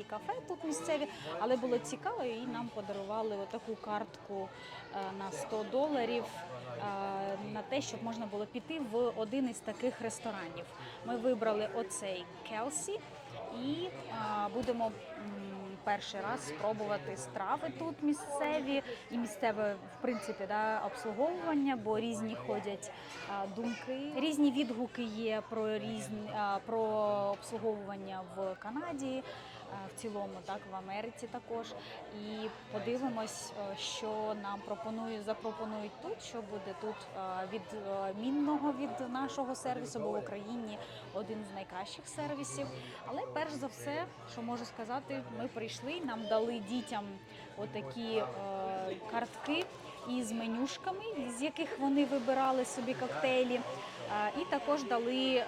такі кафе тут місцеві, але було цікаво, і нам подарували отаку картку е, на 100 доларів е, на те, щоб можна було піти в один із таких ресторанів. Ми вибрали оцей Келсі і е, будемо. Перший раз спробувати страви тут місцеві і місцеве в принципі да, обслуговування, бо різні ходять а, думки. Різні відгуки є про різні а, про обслуговування в Канаді, в цілому, так в Америці також. І подивимось, е, що нам пропонують, запропонують тут, що буде тут е, відмінного від нашого сервісу, бо в Україні один з найкращих сервісів. Але перш за все, що можу сказати, ми прийшли, нам дали дітям отакі е, картки із менюшками, з яких вони вибирали собі коктейлі, Е, і також дали.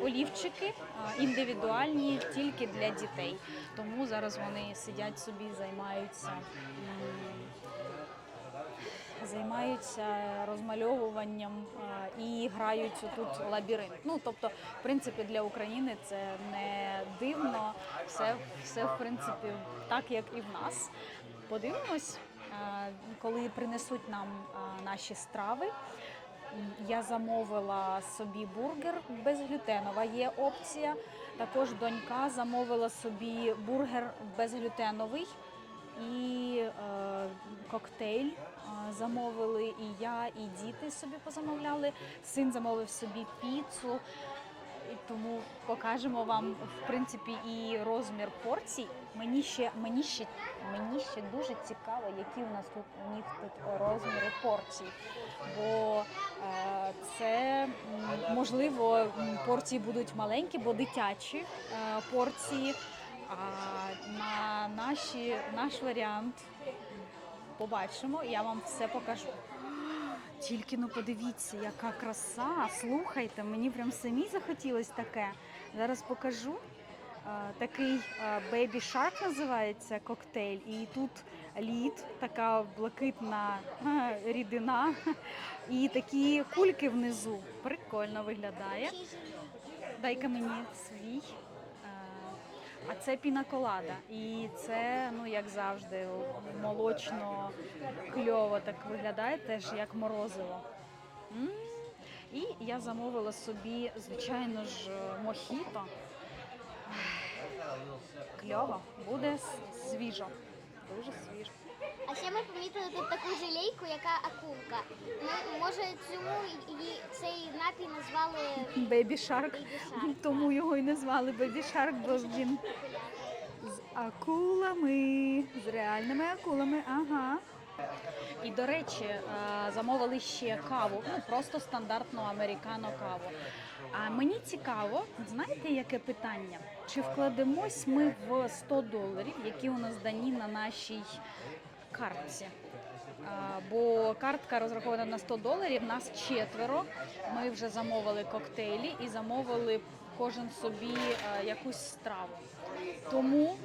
Олівчики індивідуальні тільки для дітей. Тому зараз вони сидять собі, займаються займаються розмальовуванням і грають тут лабіринт. Ну тобто, в принципі, для України це не дивно. Все, все в принципі так, як і в нас. Подивимось, коли принесуть нам наші страви. Я замовила собі бургер безглютенова. Є опція. Також донька замовила собі бургер безглютеновий і е, коктейль е, замовили. І я, і діти собі позамовляли. Син замовив собі піцу. І тому покажемо вам в принципі і розмір порцій. Мені ще мені ще мені ще дуже цікаво, які у нас тут у них тут розміри порцій. Бо е, це можливо порції будуть маленькі, бо дитячі е, порції. А на наші наш варіант побачимо. Я вам все покажу. Тільки ну подивіться, яка краса. Слухайте, мені прям самі захотілось таке. Зараз покажу. Такий Baby Shark називається коктейль, і тут лід, така блакитна рідина, і такі кульки внизу. Прикольно виглядає. Дай-ка мені свій. А це пінаколада. І це, ну як завжди, молочно кльово так виглядає, теж як морозиво. М. І я замовила собі, звичайно ж, мохіто. Кльово, буде свіжо. Дуже свіж. А ще ми помітили тут таку желейку, яка акулка. Ми, може, цьому її цей напій назвали Бебі Шарк. Baby Shark, Тому його і назвали Бебі Шарк, бо він з акулами, з реальними акулами. Ага. І до речі, е, замовили ще каву, ну просто стандартну американо каву. А мені цікаво, знаєте, яке питання? Чи вкладемось ми в 100 доларів, які у нас дані на нашій картці? Бо картка розрахована на 100 доларів, нас четверо. Ми вже замовили коктейлі і замовили кожен собі е, якусь страву. Тому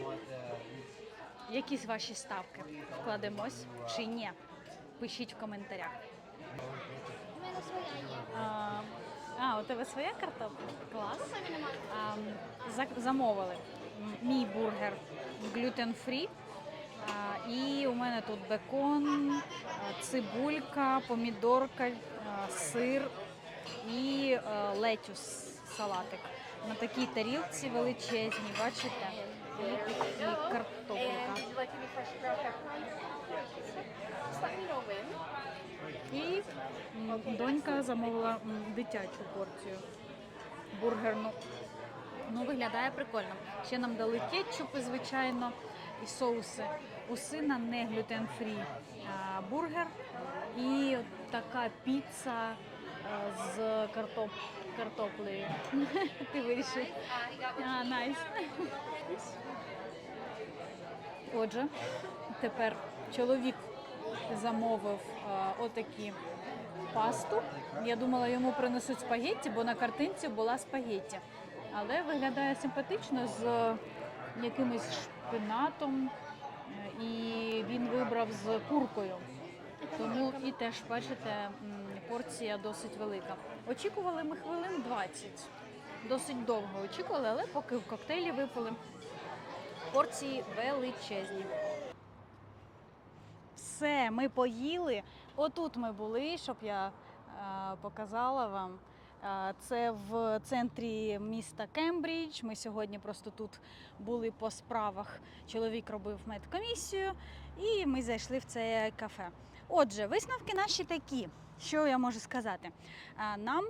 якісь ваші ставки вкладемось чи ні? Пишіть в коментарях. У мене своя є. А, а у тебе своя картопля? Клас. А, за- замовили м- мій бургер глютен фрі. І у мене тут бекон, а, цибулька, помідорка, а, сир і е, летюс салатик. На такій тарілці величезній, бачите? І картопелька. І донька замовила дитячу порцію бургерну. Ну, виглядає прикольно. Ще нам дали кетчупи, звичайно, і соуси. У сина не глютен-фрі бургер і така піца з картоп... картоплею. Ти вирішив. А, найс. Отже, тепер чоловік замовив отакі пасту. Я думала, йому принесуть спагетті, бо на картинці була спагетті. Але виглядає симпатично з якимось шпинатом. е, І він вибрав з куркою. Тому і теж, бачите, порція досить велика. Очікували ми хвилин 20. Досить довго очікували, але поки в коктейлі випили, порції величезні. Все, ми поїли. Отут ми були, щоб я е, показала вам. Е, Це в центрі міста Кембридж. Ми сьогодні просто тут були по справах. Чоловік робив медкомісію, і ми зайшли в це кафе. Отже, висновки наші такі. Що я можу сказати? Е, Нам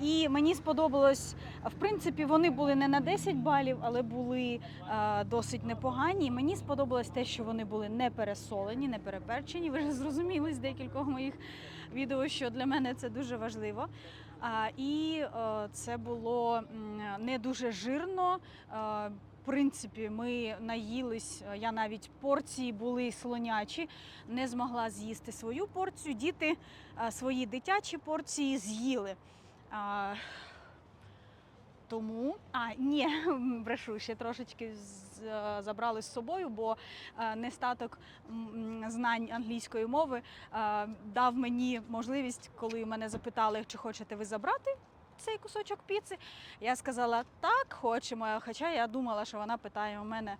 і мені сподобалось, в принципі, вони були не на 10 балів, але були досить непогані. Мені сподобалось те, що вони були не пересолені, не переперчені. Ви вже зрозуміли з декількох моїх відео, що для мене це дуже важливо. І е, це було не дуже жирно. Е, принципі, ми наїлись. е, Я навіть порції були слонячі, не змогла з'їсти свою порцію. Діти свої дитячі порції з'їли. А, тому, а ні, брешу, ще трошечки е, забрали з собою, бо е, нестаток знань англійської мови е, дав мені можливість, коли мене запитали, чи хочете ви забрати цей кусочок піци. Я сказала так, хочемо. Хоча я думала, що вона питає у мене,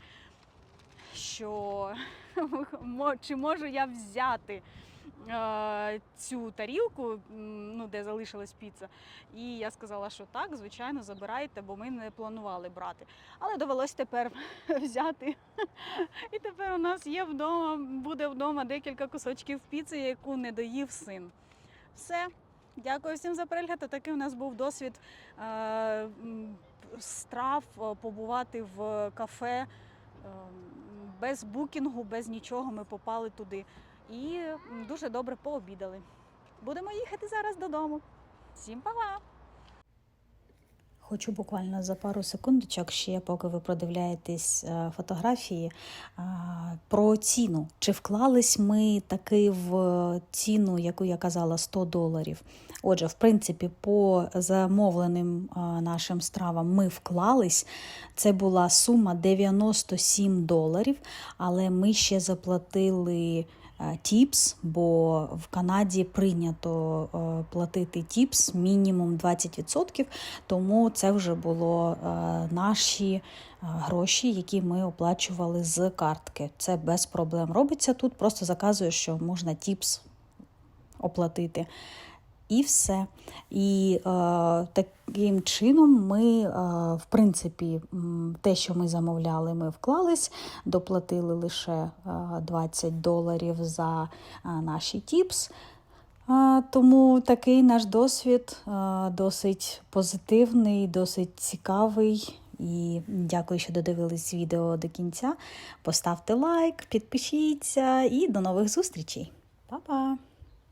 що чи можу я взяти е, цю тарілку, ну, де залишилась піца. І я сказала, що так, звичайно, забирайте, бо ми не планували брати. Але довелось тепер взяти. І тепер у нас є вдома, буде вдома декілька кусочків піци, яку не доїв син. Все. Дякую всім за перегляд. Такий у нас був досвід е, страв е, побувати в кафе. е, Без букінгу, без нічого ми попали туди і дуже добре пообідали. Будемо їхати зараз додому. Всім па-па! Хочу буквально за пару секундочок ще, поки ви продивляєтесь е, фотографії, про ціну. Чи вклались ми таки в ціну, яку я казала, 100 доларів? Отже, в принципі, по замовленим нашим стравам ми вклались. Це була сума 97 доларів, але ми ще заплатили. Е, Тіпс, бо в Канаді прийнято е, платити тіпс мінімум 20%, тому це вже було е, наші гроші, які ми оплачували з картки. Це без проблем робиться тут. Просто заказує, що можна тіпс оплатити. І все. І е, таким чином ми, е, в принципі, те, що ми замовляли, ми вклались, доплатили лише е, 20 доларів за е, наші тіпс. А, Тому такий наш досвід досить позитивний, досить цікавий. І дякую, що додивились відео до кінця. Поставте лайк, підпишіться і до нових зустрічей. Па-па!